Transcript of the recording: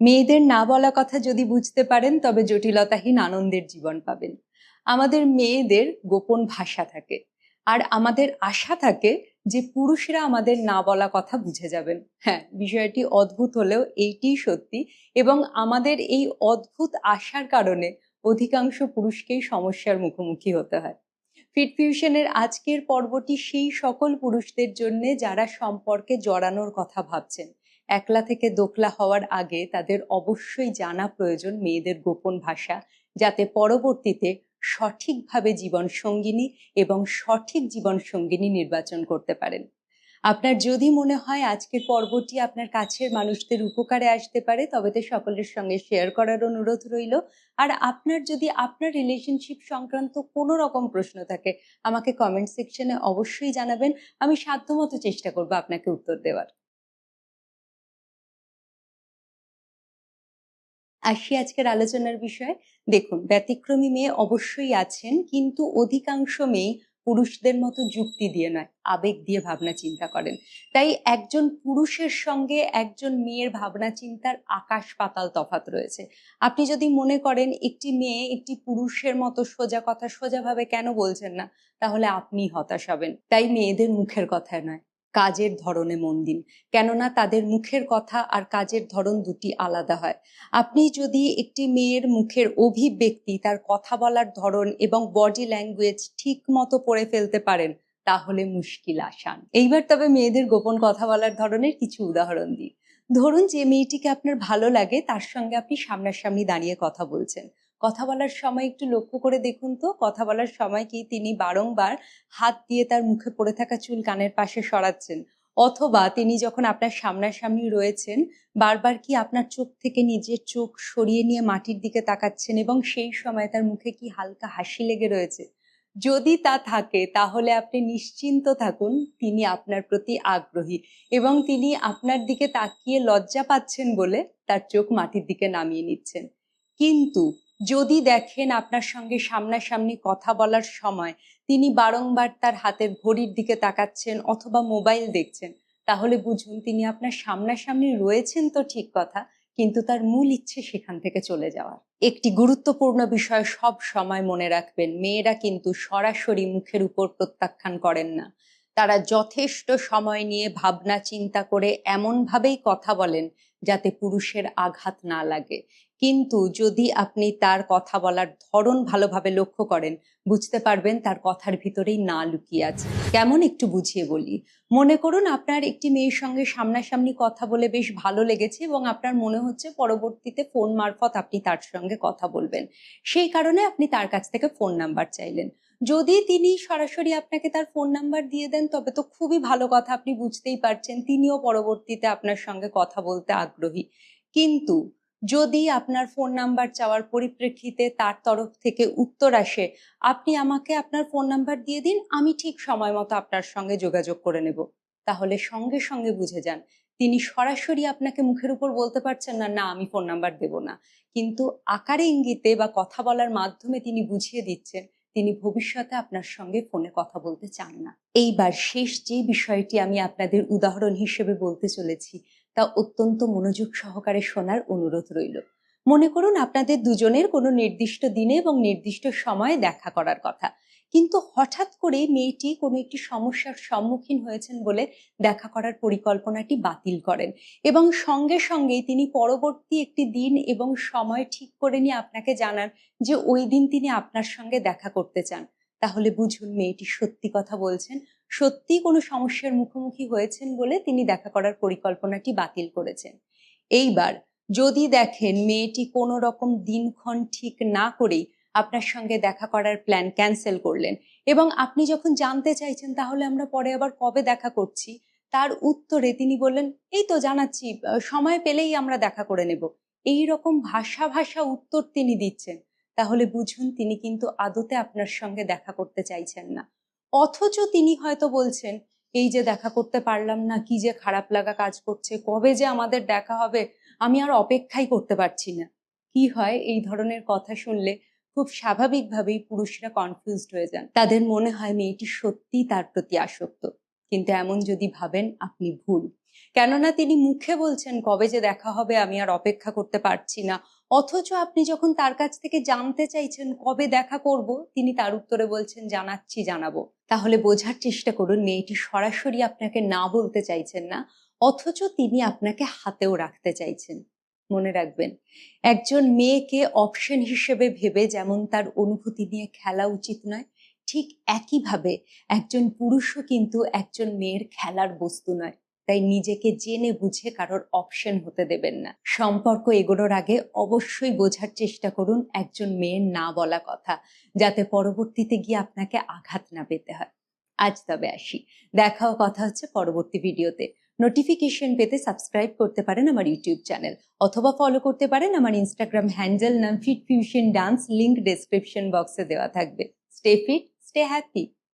মেয়েদের না বলা কথা যদি বুঝতে পারেন, তবে জটিলতাহীন আনন্দের জীবন পাবেন। আমাদের মেয়েদের গোপন ভাষা থাকে, আর আমাদের আশা থাকে যে পুরুষরা আমাদের না বলা কথা বুঝে যাবেন। হ্যাঁ বিষয়টি অদ্ভুত হলেও এইটি সত্যি এবং আমাদের এই অদ্ভুত আশার কারণে অধিকাংশ পুরুষকেই সমস্যার মুখোমুখি হতে হয়। ফিট ফিউশনের আজকের পর্বটি সেই সকল পুরুষদের জন্য যারা সম্পর্কে জড়ানোর কথা ভাবছেন। একলা থেকে দোকলা হওয়ার আগে তাদের অবশ্যই জানা প্রয়োজন মেয়েদের গোপন ভাষা, যাতে পরবর্তীতে সঠিকভাবে জীবন সঙ্গিনী এবং সঠিক জীবন সঙ্গিনী নির্বাচন করতে পারেন। আপনার যদি মনে হয় আজকের পর্বটি আপনার কাছের মানুষদের উপকারে আসতে পারে, তবে তো সকলের সঙ্গে শেয়ার করার অনুরোধ রইল। আর আপনার যদি আপনার রিলেশনশিপ সংক্রান্ত কোনো রকম প্রশ্ন থাকে, আমাকে কমেন্ট সেকশনে অবশ্যই জানাবেন। আমি সাধ্যমতো চেষ্টা করব আপনাকে উত্তর দেওয়ার। আসি আজকের আলোচনার বিষয়ে। দেখুন, ব্যতিক্রমী মেয়ে অবশ্যই আছেন, কিন্তু অধিকাংশ মেয়ে পুরুষদের মতো যুক্তি দিয়ে নয়, আবেগ দিয়ে ভাবনা চিন্তা করেন। তাই একজন পুরুষের সঙ্গে একজন মেয়ের ভাবনা চিন্তার আকাশ পাতাল তফাত রয়েছে। আপনি যদি মনে করেন একটি মেয়ে একটি পুরুষের মতো সোজা কথা সোজাভাবে কেন বলছেন না, তাহলে আপনি হতাশ হবেন। তাই মেয়েদের মুখের কথায় নয়। কাজের ধরনে মন দিন। কেননা তাদের মুখের কথা আর কাজের ধরন দুটি আলাদা হয়। আপনি যদি একটি মেয়ের মুখের অভিব্যক্তি, তার কথা বলার ধরন এবং বডি ল্যাঙ্গুয়েজ ঠিক মতো পড়ে ফেলতে পারেন, তাহলে মুশকিল আসান। এইবার তবে মেয়েদের গোপন কথা বলার ধরনের কিছু উদাহরণ দিই। ধরুন যে মেয়েটিকে আপনার ভালো লাগে, তার সঙ্গে আপনি সামনাসামনি দাঁড়িয়ে কথা বলছেন। কথা বলার সময় একটু লক্ষ্য করে দেখুন তো, কথা বলার সময় কি তিনি বারংবার হাত দিয়ে তার মুখে পড়ে থাকা চুল কানের পাশে সরাচ্ছেন? অথবা তিনি যখন আপনার সামনাসামনি রয়েছেন, বারবার কি আপনার চোখ থেকে নিজের চোখ সরিয়ে নিয়ে মাটির দিকে তাকাচ্ছেন এবং সেই সময় তার মুখে কি হালকা হাসি লেগে রয়েছে? যদি তা থাকে, তাহলে আপনি নিশ্চিন্ত থাকুন, তিনি আপনার প্রতি আগ্রহী এবং তিনি আপনার দিকে তাকিয়ে লজ্জা পাচ্ছেন বলে তার চোখ মাটির দিকে নামিয়ে নিচ্ছেন। কিন্তু যদি দেখেন আপনার সঙ্গে সামনাসামনি কথা বলার সময় তিনি বারংবার তার হাতের ঘড়ির দিকে তাকাচ্ছেন অথবা মোবাইল দেখছেন, তাহলে বুঝুন তিনি আপনার সামনাসামনি রয়েছেন তো ঠিক কথা, কিন্তু তার মূল ইচ্ছে সেখান থেকে চলে যাওয়ার। একটি গুরুত্বপূর্ণ বিষয় সব সময় মনে রাখবেন, মেয়েরা কিন্তু সরাসরি মুখের উপর প্রত্যাখ্যান করেন না। তারা যথেষ্ট সময় নিয়ে ভাবনা চিন্তা করে এমনভাবেই কথা বলেন যাতে পুরুষের আঘাত না লাগে। কিন্তু যদি আপনি তার কথা বলার ধরন ভালোভাবে লক্ষ্য করেন, বুঝতে পারবেন তার কথার ভিতরেই না লুকিয়ে আছে। কেমন একটু বুঝিয়ে বলি। মনে করুন আপনার একটি মেয়ের সঙ্গে সামনাসামনি কথা বলে বেশ ভালো লেগেছে এবং আপনার মনে হচ্ছে পরবর্তীতে ফোন মারফত আপনি তার সঙ্গে কথা বলবেন। সেই কারণে আপনি তার কাছ থেকে ফোন নাম্বার চাইলেন। যদি তিনি সরাসরি আপনাকে তার ফোন নাম্বার দিয়ে দেন, তবে তো খুবই ভালো কথা, আপনি বুঝতেই পারছেন, তিনিও পরবর্তীতে আপনার সঙ্গে কথা বলতে আগ্রহী। কিন্তু যদি আপনার ফোন নাম্বার চাওয়ার পরিপ্রেক্ষিতে তার তরফ থেকে উত্তর আসে, আপনি আমাকে আপনার ফোন নাম্বার দিয়ে দিন, আমি ঠিক সময় মতো আপনার সঙ্গে যোগাযোগ করে নেব। তাহলে সঙ্গে সঙ্গে বুঝে যান, তিনি সরাসরি আপনাকে মুখের উপর বলতে পারছেন না না, আমি ফোন নাম্বার দেব না। কিন্তু আকারে ইঙ্গিতে বা কথা বলার মাধ্যমে তিনি বুঝিয়ে দিচ্ছেন তিনি ভবিষ্যতে আপনার সঙ্গে ফোনে কথা বলতে চান না। এইবার শেষ যে বিষয়টি আমি আপনাদের উদাহরণ হিসেবে বলতে চলেছি, তা অত্যন্ত মনোযোগ সহকারে শোনার অনুরোধ রইল। মনে করুন আপনাদের দুজনের কোনো নির্দিষ্ট দিনে এবং নির্দিষ্ট সময়ে দেখা করার কথা। কিন্তু হঠাৎ করে মেয়েটি কোনো একটি সমস্যার সম্মুখীন হয়েছেন বলে দেখা করার পরিকল্পনাটি বাতিল করেন। এবং সঙ্গে সঙ্গেই তিনি পরবর্তী একটি দিন এবং সময় ঠিক করে নিয়ে আপনাকে জানান যে ওই দিন তিনি আপনার সঙ্গে দেখা করতে চান। তাহলে বুঝুন মেয়েটি সত্যি কথা বলছেন, সত্যি কোনো সমস্যার মুখোমুখি হয়েছেন বলে তিনি দেখা করার পরিকল্পনাটি বাতিল করেছেন। এইবার যদি দেখেন মেয়েটি কোনো রকম দিনক্ষণ ঠিক না করেই আপনার সঙ্গে দেখা করার প্ল্যান ক্যান্সেল করলেন। এবং আপনি যখন জানতে চাইছেন, তাহলে আমরা পরে আবার কবে দেখা করছি, তার উত্তরে তিনি বললেন, এই তো জানাচ্ছি সময় পেলেই আমরা দেখা করে নেব। এই রকম ভাষা ভাষা উত্তর তিনি দিচ্ছেন। তাহলে বুঝুন, তিনি কিন্তু আদতে আপনার সঙ্গে দেখা করতে চাইছেন না। অথচ তিনি হয়তো বলছেন, এই যে দেখা করতে পারলাম না, কি যে খারাপ লাগা কাজ করছে, কবে যে আমাদের দেখা হবে, আমি আর অপেক্ষাই করতে পারছি না। কি হয়, এই ধরনের কথা শুনলে খুব স্বাভাবিকভাবেই পুরুষরা কনফিউজড হয়ে যান। তাদের মনে হয় মেয়েটি সত্যিই তার প্রতি আসক্ত। কিন্তু এমন যদি ভাবেন, আপনি ভুল। কেননা তিনি মুখে বলছেন, কবে যে দেখা হবে, আমি আর অপেক্ষা করতে পারছি না। অথচ আপনি যখন তার কাছ থেকে জানতে চাইছেন, কবে দেখা করব? তিনি তার উত্তরে বলছেন, জানাচ্ছি, জানাব। তাহলে বোঝার চেষ্টা করুন, মেয়েটি সরাসরি আপনাকে না বলতে চাইছেন না, অথচ তিনি আপনাকে হাতেও রাখতে চাইছেন। মনে রাখবেন। একজন মেয়েকে অপশন হিসেবে ভেবে যেমন তার অনুভূতি নিয়ে খেলা উচিত নয়, ঠিক একইভাবে একজন পুরুষও কিন্তু একজন মেয়ের খেলার বস্তু নয়। তাই নিজেকে জেনে বুঝে কারোর অপশন হতে দেবেন না। সম্পর্ক এগোনোর আগে অবশ্যই বোঝার চেষ্টা করুন একজন মেয়ের না বলা কথা, যাতে পরবর্তীতে গিয়ে আপনাকে আঘাত না পেতে হয়। আজ তবে আসি। দেখাও কথা হচ্ছে পরবর্তী ভিডিওতে নোটিফিকেশন পেতে সাবস্ক্রাইব করতে পারেন আমার ইউটিউব চ্যানেল অথবা ফলো করতে পারেন আমার ইনস্টাগ্রাম হ্যান্ডেল নাম fit fusion dance link description বক্সে দেওয়া থাকবে। Stay fit stay happy